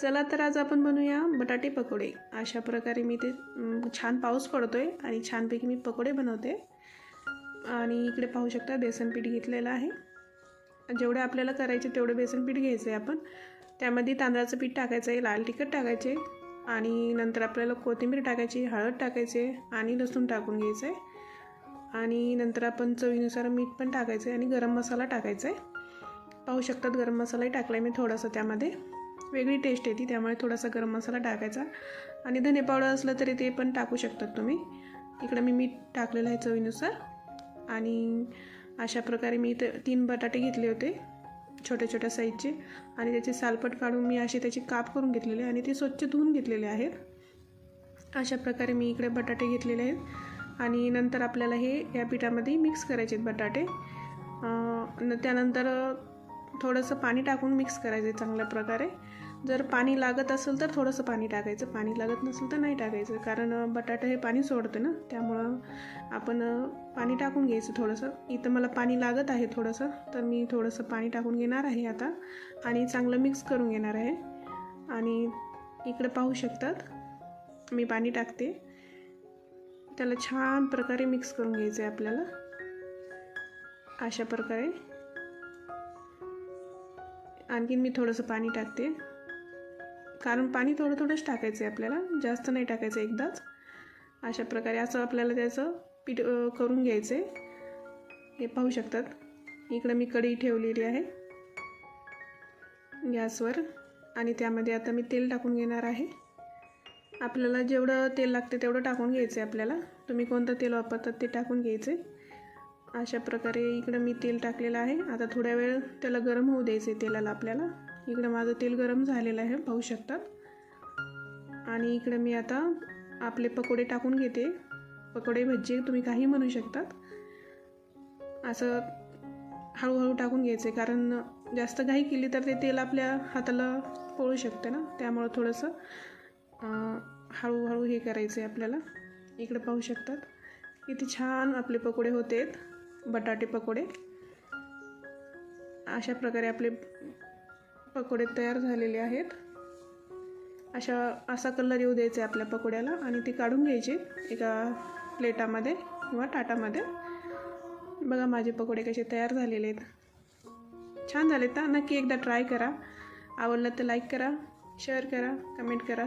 चला तर आज आपण बनवूया बटाटे पकोडे. अशा प्रकारे मी ते छान पाऊस पडतो आहे आणि छानपैकी मी पकोडे बनवते. आणि इकडे पाहू शकता बेसन पीठ घेतलेलं आहे. जेवढे आपल्याला करायचे तेवढं बेसन पीठ घ्यायचं आहे आपण. त्यामध्ये तांदळाचं पीठ टाकायचं आहे लाल तिखट टाकायचे आणि नंतर आपल्याला कोथिंबीर टाकायची हळद टाकायचे आणि लसूण टाकून घ्यायचं आहे आणि नंतर आपण चवीनुसार मीठ पण टाकायचं आहे आणि गरम मसाला टाकायचा आहे पाहू शकतात गरम मसालाही टाकला आहे मी थोडासा त्यामध्ये. वेगळी टेस्ट येते त्यामुळे थोडासा गरम मसाला टाकायचा. आणि धने पावडर असलं तरी ते पण टाकू शकतात तुम्ही. इकडं मी मीठ टाकलेलं आहे चवीनुसार. आणि अशा प्रकारे मी इथं तीन बटाटे घेतले होते छोट्या छोट्या साईजचे आणि त्याचे सालपट काढून मी असे त्याचे काप करून घेतलेले आणि ते स्वच्छ धुवून घेतलेले आहेत. अशा प्रकारे मी इकडे बटाटे घेतलेले आहेत. आणि नंतर आपल्याला हे या पिठामध्ये मिक्स करायचे आहेत बटाटे. न त्यानंतर थोडंसं पाणी टाकून मिक्स करायचं आहे चांगल्या प्रकारे. जर पाणी लागत असेल तर थोडंसं पाणी टाकायचं. पाणी लागत नसेल तर नाही टाकायचं. कारण बटाटा हे पाणी सोडतं ना. त्यामुळं आपण पाणी टाकून घ्यायचं थोडंसं. इथं मला पाणी लागत आहे थोडंसं. तर मी थोडंसं पाणी टाकून घेणार आहे आता. आणि चांगलं मिक्स करून घेणार आहे. आणि इकडे पाहू शकतात मी पाणी टाकते. त्याला छान प्रकारे मिक्स करून घ्यायचं आहे आपल्याला. अशा प्रकारे. आणखीन मी थोडंसं पाणी टाकते. कारण पाणी थोडं थोडंच टाकायचं आहे आपल्याला. जास्त नाही टाकायचं एकदाच. अशा प्रकारे असं आपल्याला त्याचं पीठ करून घ्यायचं आहे हे पाहू शकतात. इकडं मी कढई ठेवलेली आहे. गॅसवर. आणि त्यामध्ये आता मी तेल टाकून घेणार आहे. आपल्याला जेवढं तेल लागते तेवढं टाकून घ्यायचं आहे आपल्याला. तुम्ही कोणतं तेल वापरतात ते टाकून घ्यायचे अशा प्रकारे इकडं मी तेल टाकलेलं आहे. आता थोड्या वेळ त्याला गरम होऊ द्यायचं आहे तेलाला आपल्याला. इकडं माझं तेल गरम झालेलं आहे पाहू शकतात. आणि इकडं मी आता आपले पकोडे टाकून घेते. पकोडे भज्जे तुम्ही काही म्हणू शकतात. असं हळूहळू टाकून घ्यायचे कारण जास्त घाई केली तर ते तेल आपल्या हाताला पळू शकते ना. त्यामुळं थोडंसं हळूहळू हे करायचं आहे आपल्याला. इकडं पाहू शकतात. किती छान आपले पकोडे होते बटाटे पकोडे. अशा प्रकारे आपले पकोडे तयार झालेले आहेत. अशा असा कलर येऊ द्यायचा आहे आपल्या पकोड्याला आणि ते काढून घ्यायचे एका प्लेटामध्ये किंवा ताटामध्ये. बघा माझे पकोडे कसे तयार झालेले आहेत. छान झाले ना नक्की एकदा ट्राय करा. आवडलं तर लाईक करा शेअर करा कमेंट करा.